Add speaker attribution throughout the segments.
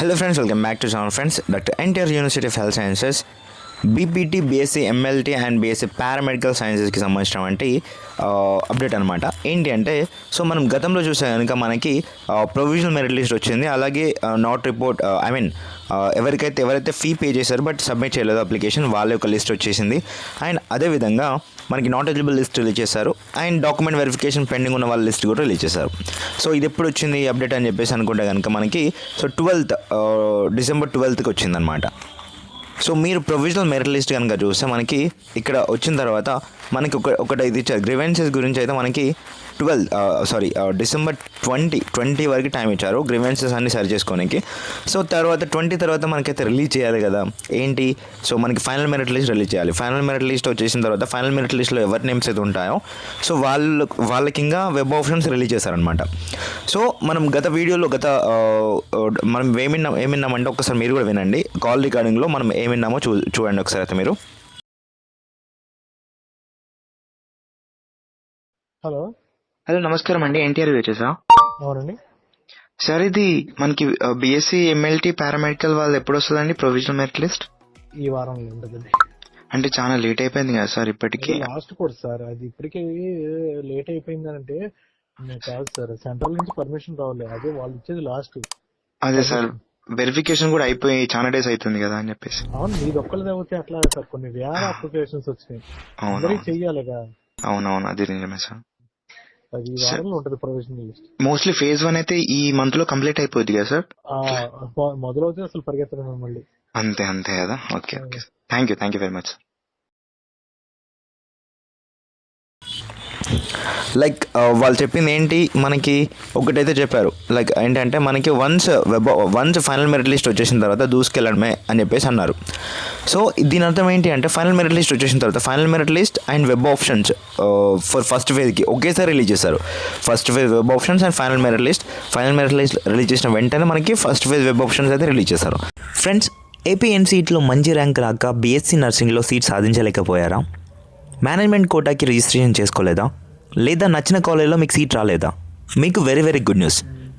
Speaker 1: Hello friends, welcome back to Sound Friends. Dr. Entire University of Health Sciences BPT BSc MLT and BSc paramedical సైన్సెస్కి సంబంధించినటువంటి update అనమాట ఏంటి అంటే so మనం గతంలో చూసే కనుక మనకి ప్రొవిజనల్ మెరిట్ లిస్ట్ వచ్చింది. అలాగే నాట్ రిపోర్ట్ ఐ మీన్ ఎవరికైతే ఎవరైతే ఫీ పే చేశారో బట్ సబ్మిట్ చేయలేదు అప్లికేషన్ వాళ్ళ యొక్క లిస్ట్ వచ్చేసింది. అండ్ అదేవిధంగా మనకి నాట్ ఎలిజిబుల్ లిస్ట్ రిలీజ్ చేశారు. అండ్ డాక్యుమెంట్ వెరిఫికేషన్ పెండింగ్ ఉన్న వాళ్ళ లిస్ట్ కూడా రిలీజ్ చేశారు. సో ఇది ఎప్పుడు వచ్చింది అప్డేట్ అని చెప్పేసి అనుకుంటే కనుక మనకి సో ట్వెల్త్ డిసెంబర్ ట్వెల్త్కి వచ్చిందనమాట సో మీరు ప్రొవిజనల్ మెరిట్ లిస్ట్ కనుక చూస్తే మనకి ఇక్కడ వచ్చిన తర్వాత మనకి ఒక ఒకటి ఇది ఇచ్చారు. గ్రివెన్సెస్ గురించి అయితే మనకి twelve sorry December twenty twenty వరకు టైం ఇచ్చారు. గ్రివెన్సెస్ అన్ని సరి చేసుకోనికి. సో తర్వాత ట్వంటీ తర్వాత మనకైతే రిలీజ్ చేయాలి కదా. ఏంటి? సో మనకి ఫైనల్ మెరిట్ లిస్ట్ రిలీజ్ చేయాలి. ఫైనల్ మెరిట్ లిస్ట్ వచ్చేసిన తర్వాత ఫైనల్ మెరిట్ లిస్ట్లో ఎవరి నేమ్స్ అయితే ఉంటాయో సో వాళ్ళు వాళ్ళకి ఇంకా వెబ్ ఆప్షన్స్ రిలీజ్ చేశారనమాట సో మనం గత వీడియోలో గత మనం ఏమిన్నాం ఏమిన్నామంటే ఒకసారి మీరు కూడా వినండి. కాల్ రికార్డింగ్లో మనం ఏమిన్నామో చూ చూడండి ఒకసారి అయితే మీరు.
Speaker 2: హలో
Speaker 1: హలో నమస్కారం అండి. ఎన్టీఆర్ వచ్చేసా?
Speaker 2: అవునండి.
Speaker 1: సార్ ఇది మనకి బీఎస్సీ ఎంఎల్టీ పారామెడికల్ వాళ్ళు ఎప్పుడు వస్తుందండి ప్రొవిజనల్ మెరిట్ లిస్ట్
Speaker 2: ఈ వారంలో ఉంటుందండి.
Speaker 1: అంటే చాలా లేట్ అయిపోయింది కదా సార్ ఇప్పటికి.
Speaker 2: Last course sir. అది ఇప్పటికే లేట్ అయిపోయిందంటే నేను కాదు సార్. సెంట్రల్ నుంచి పర్మిషన్ రావాలి. అదే వాళ్ళు ఇచ్చేది లాస్ట్
Speaker 1: అదే సార్. వెరిఫికేషన్ కూడా అయిపోయి చాలా డేస్ అవుతుంది కదా అని చెప్పేసి.
Speaker 2: అవును మీది ఒక్కరిదే అవుతే అట్లా సార్? కొన్ని వేల అప్లికేషన్స్ వచ్చినాయి.
Speaker 1: అవును.
Speaker 2: చెయ్యాలిగా.
Speaker 1: అవునవును అది నిజమే సార్.
Speaker 2: అది వారంలో ఉంటుంది provisional list
Speaker 1: mostly phase one అయితే ఈ మంత్లో కంప్లీట్ అయిపోద్ది కదా సార్
Speaker 2: మొదలవుతే అసలు పరిగెత్తడం మళ్ళీ.
Speaker 1: అంతే అంతే కదా? Okay okay. Thank you thank you very much like uh, వాళ్ళు చెప్పింది ఏంటి మనకి ఒకటైతే చెప్పారు. లైక్ ఏంటంటే మనకి once web once final merit list వచ్చేసిన తర్వాత దూసుకెళ్ళడమే అని చెప్పేసి అన్నారు. సో దీని అర్థం ఏంటి అంటే ఫైనల్ మెరిట్ లిస్ట్ వచ్చేసిన తర్వాత final merit list and web options for first ఫేజ్కి ఒకేసారి రిలీజ్ చేశారు. First phase web options and final merit list final merit list release చేసిన వెంటనే మనకి ఫస్ట్ ఫేజ్ వెబ్ ఆప్షన్స్ అయితే రిలీజ్ చేశారు. ఫ్రెండ్స్ ఏపీఎన్సీట్లో మంచి ర్యాంక్ రాక బీఎస్సీ నర్సింగ్లో సీట్ సాధించలేకపోయారా? మేనేజ్మెంట్ కోటాకి రిజిస్ట్రేషన్ చేసుకోలేదా? లేదా నచ్చిన కాలేజ్లో మీకు సీట్ రాలేదా? మీకు very very good news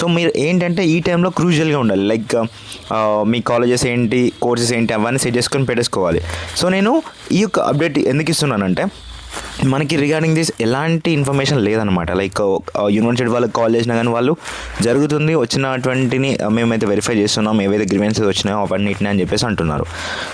Speaker 1: so మీరు ఏంటంటే ఈ టైంలో క్రూజువల్గా ఉండాలి. లైక్ మీ కాలేజెస్ ఏంటి కోర్సెస్ ఏంటి అవన్నీ సెట్ చేసుకొని పెట్టేసుకోవాలి. సో నేను ఈ యొక్క అప్డేట్ ఎందుకు ఇస్తున్నానంటే మనకి రిగార్డింగ్ దిస్ ఎలాంటి ఇన్ఫర్మేషన్ లేదనమాట లైక్ యూనివర్సిటీ వాళ్ళకి కాల్ చేసినా కానీ వాళ్ళు జరుగుతుంది వచ్చినటువంటిని మేమైతే వెరిఫై చేస్తున్నాం ఏవైతే గ్రివెన్సెస్ వచ్చినాయో అవన్నిటిని అని చెప్పేసి అంటున్నారు.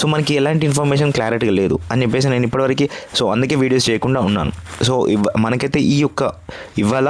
Speaker 1: సో మనకి ఎలాంటి ఇన్ఫర్మేషన్ క్లారిటీ లేదు అని చెప్పేసి నేను ఇప్పటివరకు సో అందుకే వీడియోస్ చేయకుండా ఉన్నాను. సో ఇవ్వ మనకైతే ఈ యొక్క ఇవాళ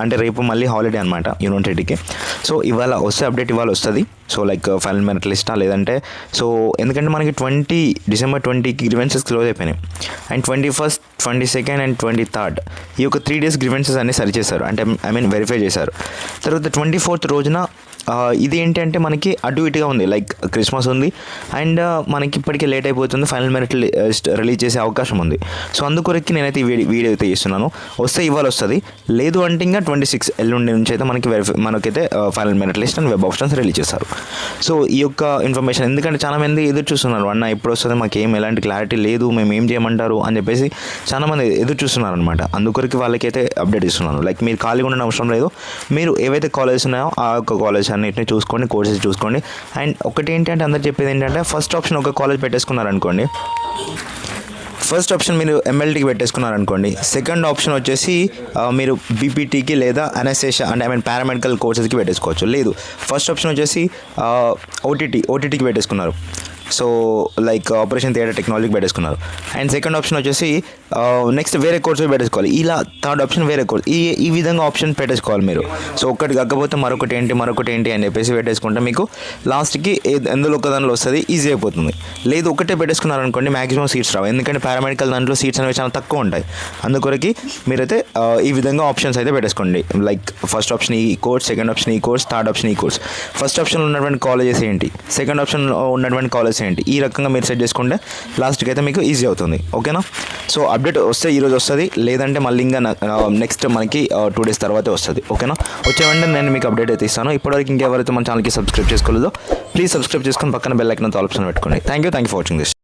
Speaker 1: అంటే రేపు మళ్ళీ హాలిడే అనమాట యూనివర్సిటీకి సో ఇవాళ వస్తే అప్డేట్ ఇవాళ వస్తుంది. సో లైక్ ఫైనల్ మెరిట్ లిస్టా లేదంటే సో ఎందుకంటే మనకి ట్వంటీ డిసెంబర్ ట్వంటీకి గ్రివెన్సెస్ క్లోజ్ అయిపోయినాయి. And twenty first twenty second and twenty third ఈ యొక్క త్రీ డేస్ గ్రివెన్సెస్ అన్ని సరి చేశారు అంటే ఐ మీన్ వెరిఫై చేశారు. తర్వాత ట్వంటీ ఫోర్త్ రోజున ఇది ఏంటి అంటే మనకి అటు ఇటుగా ఉంది. లైక్ క్రిస్మస్ ఉంది. అండ్ మనకి ఇప్పటికే లేట్ అయిపోతుంది. ఫైనల్ మెరిట్ లిస్ట్ రిలీజ్ చేసే అవకాశం ఉంది. సో అందుకొరకి నేనైతే ఈ వీడియో అయితే చేస్తున్నాను. వస్తే ఇవాళ వస్తుంది. లేదు అంటే ఇంకా ట్వంటీ సిక్స్ ఎల్లుండి నుంచి అయితే మనకి వెరిఫై మనకైతే final merit list and web options release చేస్తారు. సో ఈ యొక్క ఇన్ఫర్మేషన్ ఎందుకంటే చాలా మంది ఎదురు చూస్తున్నారు. అన్న ఎప్పుడు వస్తుంది? మాకు ఏం ఎలాంటి క్లారిటీ లేదు. మేము ఏం చేయమంటారు? అని చెప్పేసి చాలామంది ఎదురు చూస్తున్నారు అనమాట అందుకొరకు వాళ్ళకైతే అప్డేట్ ఇస్తున్నాను. లైక్ మీరు ఖాళీగా ఉండడం అవసరం లేదు. మీరు ఏవైతే కాలేజెస్ ఉన్నాయో ఆ యొక్క కాలేజ్ అన్నిటిని చూసుకోండి కోర్సెస్ చూసుకోండి. అండ్ ఒకటి ఏంటంటే అందరు చెప్పేది ఏంటంటే ఫస్ట్ ఆప్షన్ ఒక కాలేజ్ పెట్టేసుకున్నారనుకోండి. ఫస్ట్ ఆప్షన్ మీరు ఎంఎల్టీకి పెట్టేసుకున్నారనుకోండి. సెకండ్ ఆప్షన్ వచ్చేసి మీరు బీపీటీకి లేదా అనెసేషా అంటే ఐ మీన్ పారామెడికల్ కోర్సెస్కి పెట్టేసుకోవచ్చు. లేదు. ఫస్ట్ ఆప్షన్ వచ్చేసి ఓటీటీ ఓటీటీకి పెట్టేసుకున్నారు. సో లైక్ ఆపరేషన్ థియేటర్ టెక్నాలజీకి పెట్టేసుకున్నారు. అండ్ సెకండ్ ఆప్షన్ వచ్చేసి uh, నెక్స్ట్ వేరే కోర్స్ పెట్టేసుకోవాలి. ఇలా థర్డ్ ఆప్షన్ వేరే కోర్స్ ఈ ఈ విధంగా ఆప్షన్ పెట్టేసుకోవాలి మీరు. సో ఒక్కటి కాకపోతే మరొకటి ఏంటి మరొకటి ఏంటి అని చెప్పేసి పెట్టేసుకుంటే మీకు లాస్ట్కి ఎందులో ఒక దానిలో వస్తుంది ఈజీ అయిపోతుంది. లేదు ఒకటే పెట్టేసుకున్నారనుకోండి మాక్సిమం సీట్స్ రావు. ఎందుకంటే పారామెడికల్ దాంట్లో సీట్స్ అనేవి చాలా తక్కువ ఉంటాయి. అందుకొరకి మీరైతే uh, ఈ విధంగా ఆప్షన్స్ అయితే పెట్టేసుకోండి. లైక్ ఫస్ట్ ఆప్షన్ ఈ కోర్స్ సెకండ్ ఆప్షన్ ఈ కోర్స్ థర్డ్ ఆప్షన్ ఈ కోర్స్ ఫస్ట్ ఆప్షన్లో ఉన్నటువంటి కాలేజెస్ ఏంటి? సెకండ్ ఆప్షన్లో ఉన్నటువంటి కాలేజ్ చేసేయండి ఈ రకంగా మీరు సెట్ చేసుకుంటే లాస్ట్కి అయితే మీకు ఈజీ అవుతుంది. ఓకేనా? సో అప్డేట్ వస్తే ఈరోజు వస్తుంది. లేదంటే మళ్ళీ ఇంకా నెక్స్ట్ మనకి టూ డేస్ తర్వాతే వస్తుంది. ఓకేనా? వచ్చే వెంటనే నేను మీకు అప్డేట్ అయితే ఇస్తాను. ఇప్పటివరకు ఇంకెవరైతే మన ఛానల్కి సబ్స్క్రైబ్ చేసుకోలేదో ప్లీజ్ సబ్స్క్రైబ్ చేసుకొని పక్కన బెల్ ఐకన్ ఆప్షన్ పెట్టుకోండి. Thank you thank you for watching this